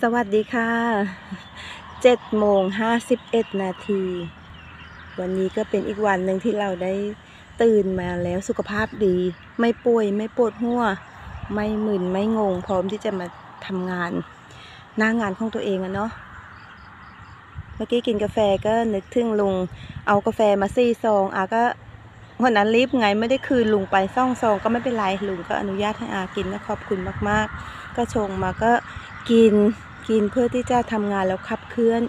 สวัสดีค่ะเจ็ดโมงห้าสิบเอ็ดนาที วันนี้ก็เป็นอีกวันหนึ่งที่เราได้ตื่นมาแล้วสุขภาพดี ไม่ป่วยไม่ปวดหัว ไม่มึนไม่งง พร้อมที่จะมาทำงาน หน้างานของตัวเองอะเนาะเมื่อกี้กินกาแฟก็นึกถึงลุง เอากาแฟมาซี่ซองอาก็วันนั้นรีบไงไม่ได้คืนลุงไปซ่องซองก็ไม่เป็นไรลุงก็อนุญาตให้อากินนะขอบคุณมากๆ ก็ชงมาก็ กินกินเพื่อที่จะทำงานแล้วขับเคลื่อน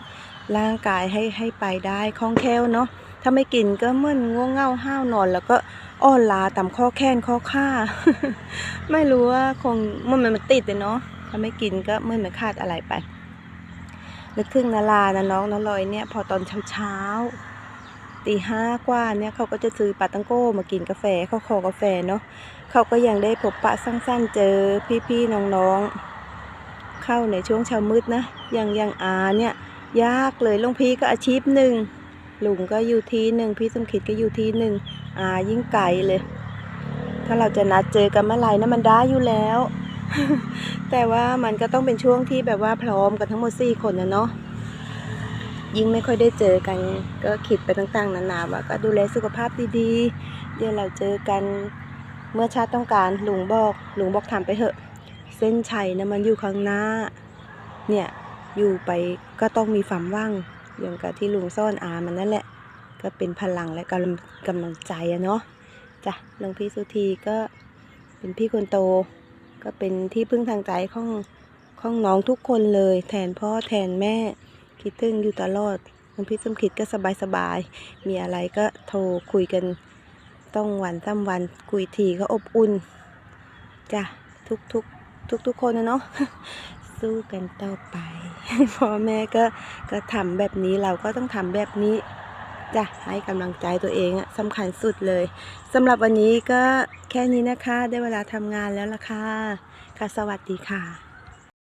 ร่างกายให้ให้ไปได้คล่องแคล่วเนาะถ้าไม่กินก็มึนง่วงเหงาห้าวนอน แล้วก็อ่อนล้าตามข้อแข้งข้อขาไม่รู้ว่าคงมันมันติดเลยเนาะถ้าไม่กินก็มึนเหมือนขาดอะไรไปนึกถึงนาลานะน้องนาลอยเนี่ยพอตอนเช้าเช้าตีห้ากว่าเนี่ยเขาก็จะซื้อปาตังโก้มากินกาแฟเขาขอกาแฟเนาะเขาก็ยังได้พบปะสั้นๆเจอพี่ๆน้องๆ เข้าในช่วงเช้ามืดนะอย่างอย่างอาเนี่ยยากเลยลุงพีก็อาชีพหนึ่งลุงก็อยู่ที่หนึ่งพี่สมคิดก็อยู่ที่หนึ่งอายิ่งไกลเลย ถ้าเราจะนัดเจอกันเมื่อไหร่นะมันได้อยู่แล้ว แต่ว่ามันก็ต้องเป็นช่วงที่แบบว่าพร้อมกันทั้งหมดสี่คนนะเนาะยิ่งไม่ค่อยได้เจอกันก็คิดไปต่างๆนานาว่าก็ดูแลสุขภาพดีๆ เดี๋ยวเราเจอกันเมื่อชาติต้องการลุงบอกลุงบอกทำไปเถอะ เส้นชัยนะมันอยู่ข้างหน้า เนี่ยอยู่ไปก็ต้องมีความว่างอย่างกับที่ลุงซ่อนอามันนั่นแหละ ก็เป็นพลังและกำลังกำลังใจอะเนาะจ้ะหลวงพี่สุธีก็เป็นพี่คนโต ก็เป็นที่พึ่งทางใจของของน้องทุกคนเลย แทนพ่อแทนแม่คิดถึงอยู่ตลอดหลวงพี่สมคิดก็สบายสบายมีอะไรก็โทรคุยกันต้องวันซ้ำวันคุยทีก็อบอุ่นจ้ะทุกทุกทุก ทุกๆคนนะเนาะสู้กันต่อไปพ่อแม่ก็ก็ทำแบบนี้เราก็ต้องทำแบบนี้จ้ะให้กำลังใจตัวเองอะสำคัญสุดเลยสำหรับวันนี้ก็แค่นี้นะคะ ได้เวลาทำงานแล้วล่ะค่ะค่ะ สวัสดีค่ะ